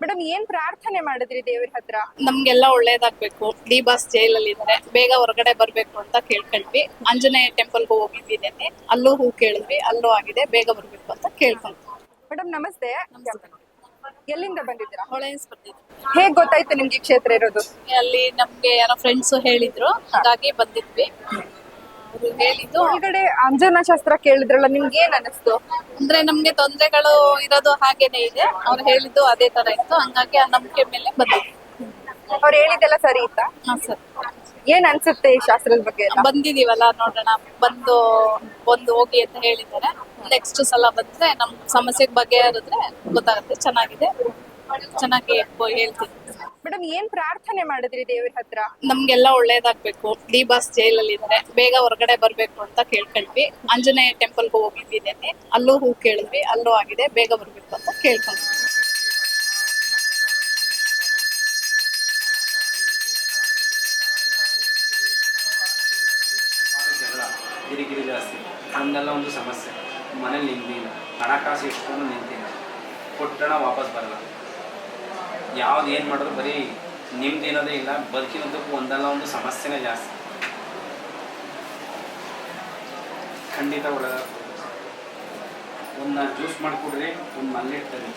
Madam ಏನ್ ಪ್ರಾರ್ಥನೆ ಮಾಡಿದ್ರಿ ದೇವ್ರ ಹತ್ರ? ನಮ್ಗೆಲ್ಲ ಒಳ್ಳೇದಾಗ್ಬೇಕು. ಡಿ ಬಾಸ್ ಜೈಲಲ್ಲಿ ಇದ್ದಾರೆ ಬೇಗ ಹೊರಗಡೆ ಬರ್ಬೇಕು ಅಂತ ಕೇಳ್ಕೊಂಡ್ವಿ. ಆಂಜನೇಯ ಟೆಂಪಲ್ಗೂ ಹೋಗಿದ್ದೀನಿ ಅಲ್ಲೂ ಹೂ ಕೇಳಿದ್ವಿ. ಅಲ್ಲೂ ಆಗಿದೆ. ಬೇಗ ಬರ್ಬೇಕು ಅಂತ ಕೇಳ್ಕೊಂಡ್ವಿ. ಮೇಡಮ್ ನಮಸ್ತೆ. ಎಲ್ಲಿಂದ ಬಂದಿದ್ದೀರಾ? ಹೊಳೆ ಬಂದಿದ್ದೀವಿ. ಹೇಗ್ ಗೊತ್ತಾಯ್ತು ನಿಮ್ಗೆ ಈ ಕ್ಷೇತ್ರ ಇರೋದು? ಅಲ್ಲಿ ನಮ್ಗೆ ಯಾರೋ ಫ್ರೆಂಡ್ಸ್ ಹೇಳಿದ್ರು. ಹಾಗಾಗಿ ಬಂದಿದ್ವಿ. ಅವ್ರು ಹೇಳಿದ್ದು. ಒಳಗಡೆ ಅಂಜನಾ ಶಾಸ್ತ್ರ ಕೇಳಿದ್ರಲ್ಲ ನಿಮ್ಗೆ ಏನ್ ಅನಿಸ್ತು? ಅಂದ್ರೆ ನಮ್ಗೆ ತೊಂದರೆಗಳು ಇರೋದು ಹಾಗೇನೆ ಇದೆ. ಅವ್ರು ಹೇಳಿದ್ದು ಅದೇ ತರ ಇತ್ತು. ಹಂಗಾಗಿ ಆ ನಂಬಿಕೆ ಮೇಲೆ ಬಂದಿದ್ವಿ ಅವ್ರು ಹೇಳಿದೆಲ್ಲ ಸರಿ ಇತ್ತಾ? ಹಾ ಸರ್. ಏನ್ ಅನ್ಸುತ್ತೆ ಈ ಶಾಸ್ತ್ರದ ಬಗ್ಗೆ ಎಲ್ಲ? ಬಂದಿದೀವಲ್ಲ ನೋಡೋಣ. ಬಂದು ಬಂದು ಹೋಗಿ ಅಂತ ಹೇಳಿದ್ದಾರೆ. ನೆಕ್ಸ್ಟ್ ಸಲ ಬಂದ್ರೆ ನಮ್ ಸಮಸ್ಯೆ ಬಗೆಹರಿದ್ರೆ ಗೊತ್ತಾಗುತ್ತೆ. ಚೆನ್ನಾಗಿದೆ. ಚೆನ್ನಾಗಿ ಹೇಳ್ತೀನಿ. ಮೇಡಮ್ ಏನ್ ಪ್ರಾರ್ಥನೆ ಮಾಡಿದ್ರಿ ದೇವ್ರ ಹತ್ರ? ನಮ್ಗೆಲ್ಲ ಒಳ್ಳೇದಾಗ್ಬೇಕು. ಡಿ ಬಾಸ್ ಜೈಲಲ್ಲಿ ಇದ್ರೆ ಬೇಗ ಹೊರಗಡೆ ಬರ್ಬೇಕು ಅಂತ ಕೇಳ್ಕೊಂಡ್ವಿ. ಆಂಜನೇಯ ಟೆಂಪಲ್ಗೂ ಹೋಗಿದ್ದೇನೆ ಅಲ್ಲೂ ಹೂ ಕೇಳಿದ್ವಿ. ಅಲ್ಲೂ ಆಗಿದೆ. ಬೇಗ ಬರ್ಬೇಕು ಅಂತ ಕೇಳ್ಕೊಂಡ್ವಿ. ಕಿರಿಕಿರಿ ಜಾಸ್ತಿ. ಹಂಗೆಲ್ಲ ಒಂದು ಸಮಸ್ಯೆ. ಮನೇಲಿ ನಿಂತಿಲ್ಲ. ಹಣಕಾಸು ಇಷ್ಟೊಂದು ನಿಂತಿಲ್ಲ. ಕೊಟ್ಟಣ ವಾಪಸ್ ಬರಲ್ಲ. ಯಾವ್ದು ಏನು ಮಾಡಿದ್ರು ಬರೀ ನಿಮ್ದು ಏನೋದೇ ಇಲ್ಲ ಬದುಕಿನದಕ್ಕೂ ಒಂದಲ್ಲ ಒಂದು ಸಮಸ್ಯೆನೇ ಜಾಸ್ತಿ. ಖಂಡಿತ ಒಳಗ ಒಂದು ಜ್ಯೂಸ್ ಮಾಡಿಕೊಡ್ರಿ, ಒಂದು ಮಲ್ಲಿಟ್ಟು ತರಿ